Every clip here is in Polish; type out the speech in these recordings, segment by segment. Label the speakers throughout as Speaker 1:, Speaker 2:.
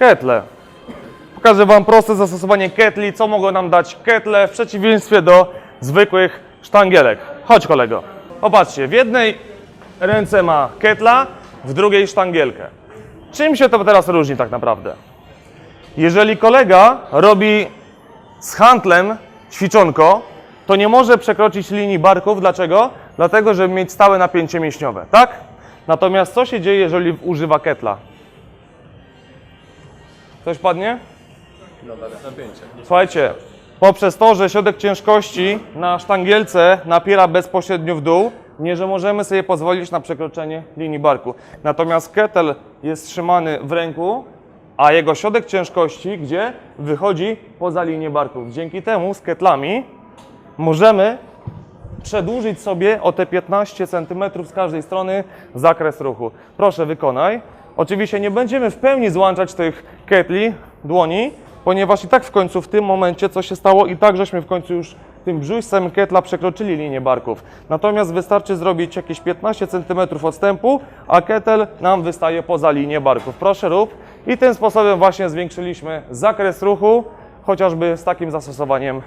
Speaker 1: Ketle. Pokażę Wam proste zastosowanie ketli, co mogą nam dać ketle w przeciwieństwie do zwykłych sztangielek. Chodź kolego. Popatrzcie, w jednej ręce ma ketla, w drugiej sztangielkę. Czym się to teraz różni tak naprawdę? Jeżeli kolega robi z handlem ćwiczonko, to nie może przekroczyć linii barków. Dlaczego? Dlatego, żeby mieć stałe napięcie mięśniowe, tak? Natomiast co się dzieje, jeżeli używa ketla? Coś padnie? Słuchajcie, poprzez to, że środek ciężkości na sztangielce napiera bezpośrednio w dół, nie, że możemy sobie pozwolić na przekroczenie linii barku. Natomiast ketel jest trzymany w ręku, a jego środek ciężkości, gdzie wychodzi poza linię barków. Dzięki temu z ketlami możemy przedłużyć sobie o te 15 cm z każdej strony zakres ruchu. Proszę, wykonaj. Oczywiście nie będziemy w pełni złączać tych ketli, dłoni, ponieważ i tak w końcu w tym momencie co się stało i tak żeśmy w końcu już tym brzuszcem ketla przekroczyli linię barków. Natomiast wystarczy zrobić jakieś 15 cm odstępu, a ketel nam wystaje poza linię barków. Proszę rób. I tym sposobem właśnie zwiększyliśmy zakres ruchu, chociażby z takim zastosowaniem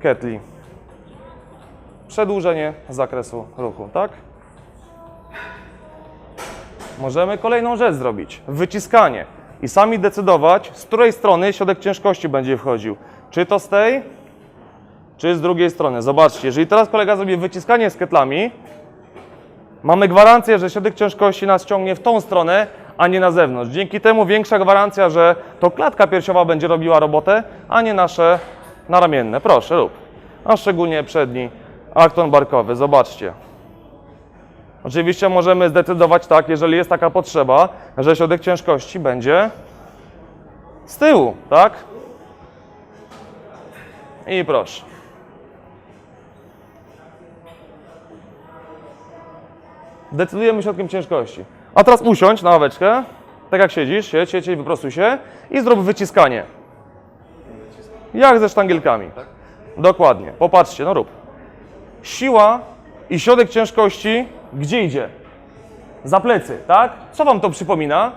Speaker 1: ketli przedłużenie zakresu ruchu, tak? Możemy kolejną rzecz zrobić. Wyciskanie. I sami decydować, z której strony środek ciężkości będzie wchodził. Czy to z tej, czy z drugiej strony. Zobaczcie, jeżeli teraz kolega zrobi wyciskanie z ketlami, mamy gwarancję, że środek ciężkości nas ciągnie w tą stronę, a nie na zewnątrz. Dzięki temu większa gwarancja, że to klatka piersiowa będzie robiła robotę, a nie nasze naramienne. Proszę, rób. A szczególnie przedni akton barkowy. Zobaczcie. Oczywiście możemy zdecydować tak, jeżeli jest taka potrzeba, że środek ciężkości będzie z tyłu, tak? I proszę. Decydujemy środkiem ciężkości. A teraz usiądź na ławeczkę, tak jak siedzisz, siedź, siedź, wyprostuj się i zrób wyciskanie. Jak ze sztangielkami. Dokładnie. Popatrzcie, no rób. Siła i środek ciężkości gdzie idzie? Za plecy, tak? Co Wam to przypomina?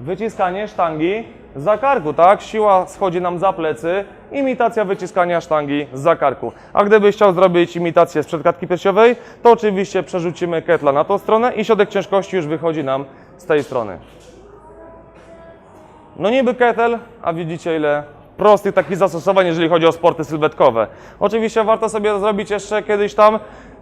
Speaker 1: Wyciskanie sztangi za karku, tak? Siła schodzi nam za plecy, imitacja wyciskania sztangi za karku. A gdybyś chciał zrobić imitację z przedklatki piersiowej, to oczywiście przerzucimy ketla na tą stronę i środek ciężkości już wychodzi nam z tej strony. No niby ketel, a widzicie ile prostych takich zastosowań, jeżeli chodzi o sporty sylwetkowe. Oczywiście warto sobie zrobić jeszcze kiedyś tam,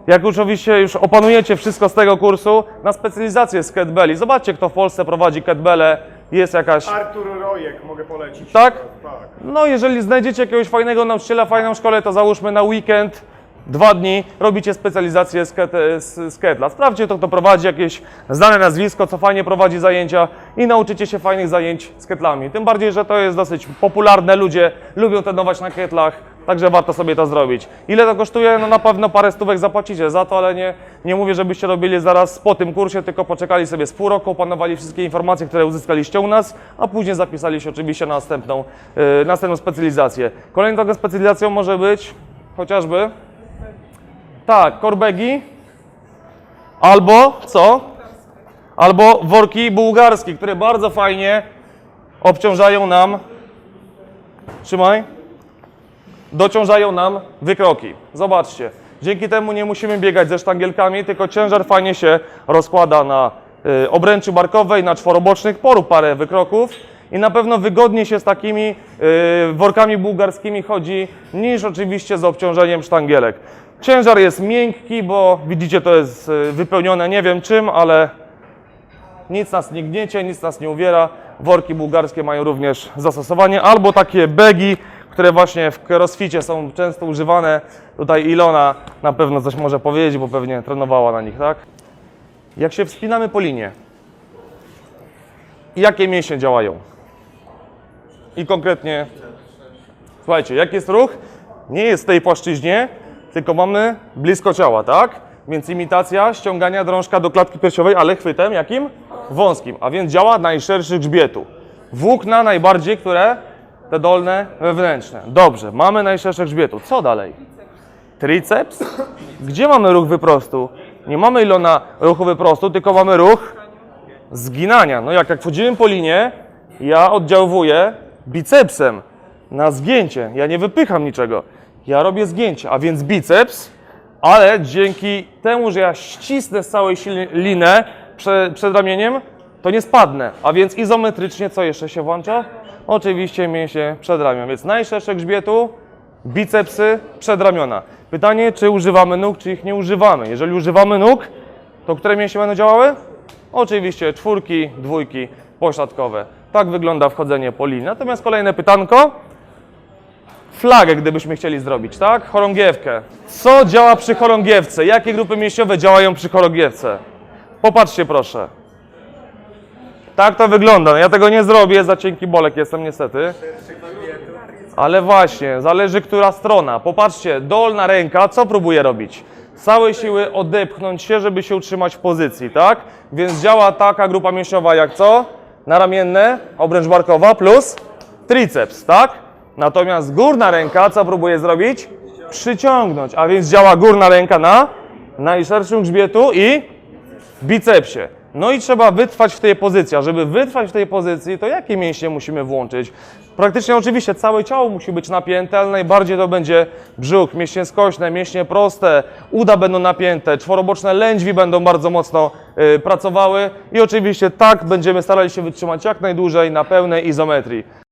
Speaker 1: jak już oczywiście już opanujecie wszystko z tego kursu, na specjalizację z kettlebelli. Zobaczcie, kto w Polsce prowadzi kettlebelle, jest jakaś...
Speaker 2: Artur Rojek mogę polecić.
Speaker 1: Tak?
Speaker 2: Tak.
Speaker 1: No jeżeli znajdziecie jakiegoś fajnego nauczyciela, fajną szkołę, to załóżmy na weekend, dwa dni, robicie specjalizację z, ket, z, z ketla. Sprawdźcie to, kto prowadzi jakieś znane nazwisko, co fajnie prowadzi zajęcia i nauczycie się fajnych zajęć z ketlami. Tym bardziej, że to jest dosyć popularne, ludzie lubią trenować na ketlach, także warto sobie to zrobić. Ile to kosztuje? No na pewno parę stówek zapłacicie za to, ale nie, nie mówię, żebyście robili zaraz po tym kursie, tylko poczekali sobie z pół roku, opanowali wszystkie informacje, które uzyskaliście u nas, a później zapisali się oczywiście na następną, yy, następną specjalizację. Kolejną taką specjalizacją może być chociażby tak, korbegi. Albo co? Albo worki bułgarskie, które bardzo fajnie obciążają nam. Trzymaj. Dociążają nam wykroki. Zobaczcie. Dzięki temu nie musimy biegać ze sztangielkami, tylko ciężar fajnie się rozkłada na y, obręczy barkowej, na czworobocznych, porób parę wykroków i na pewno wygodniej się z takimi y, workami bułgarskimi chodzi niż oczywiście z obciążeniem sztangielek. Ciężar jest miękki, bo widzicie to jest y, wypełnione nie wiem czym, ale nic nas nie gniecie, nic nas nie uwiera. Worki bułgarskie mają również zastosowanie, albo takie begi, które właśnie w crossficie są często używane. Tutaj Ilona na pewno coś może powiedzieć, bo pewnie trenowała na nich, tak? Jak się wspinamy po linie, jakie mięśnie działają? I konkretnie, słuchajcie, jak jest ruch? Nie jest w tej płaszczyźnie, tylko mamy blisko ciała, tak? Więc imitacja ściągania drążka do klatki piersiowej, ale chwytem jakim? Wąskim, a więc działa najszerszy grzbietu. Włókna najbardziej, które? Te dolne, wewnętrzne. Dobrze, mamy najszersze grzbietu. Co dalej? Triceps? Gdzie mamy ruch wyprostu? Nie mamy Ilona ruchu wyprostu, tylko mamy ruch zginania. No jak, jak wchodzimy po linie, ja oddziaływuję bicepsem na zgięcie. Ja nie wypycham niczego. Ja robię zgięcie, a więc biceps, ale dzięki temu, że ja ścisnę z całej siły linę prze, przed ramieniem, to nie spadnę. A więc izometrycznie co jeszcze się włącza? Oczywiście mięśnie przedramion. Więc najszersze grzbietu, bicepsy, przedramiona. Pytanie, czy używamy nóg, czy ich nie używamy. Jeżeli używamy nóg, to które mięśnie będą działały? Oczywiście czwórki, dwójki, pośladkowe. Tak wygląda wchodzenie po linii. Natomiast kolejne pytanko. Flagę, gdybyśmy chcieli zrobić, tak? Chorągiewkę. Co działa przy chorągiewce? Jakie grupy mięśniowe działają przy chorągiewce? Popatrzcie proszę. Tak to wygląda. No Ja tego nie zrobię, za cienki bolek jestem niestety. Ale właśnie, zależy która strona. Popatrzcie, dolna ręka, co próbuje robić? Z całej siły odepchnąć się, żeby się utrzymać w pozycji, tak? Więc działa taka grupa mięśniowa jak co? Naramienne, obręcz barkowa plus triceps, tak? Natomiast górna ręka, co próbuje zrobić? Przyciągnąć, a więc działa górna ręka na najszerszym grzbietu i bicepsie. No i trzeba wytrwać w tej pozycji. A żeby wytrwać w tej pozycji, to jakie mięśnie musimy włączyć? Praktycznie oczywiście całe ciało musi być napięte, ale najbardziej to będzie brzuch, mięśnie skośne, mięśnie proste, uda będą napięte, czworoboczne lędźwi będą bardzo mocno y, pracowały i oczywiście tak będziemy starali się wytrzymać jak najdłużej na pełnej izometrii.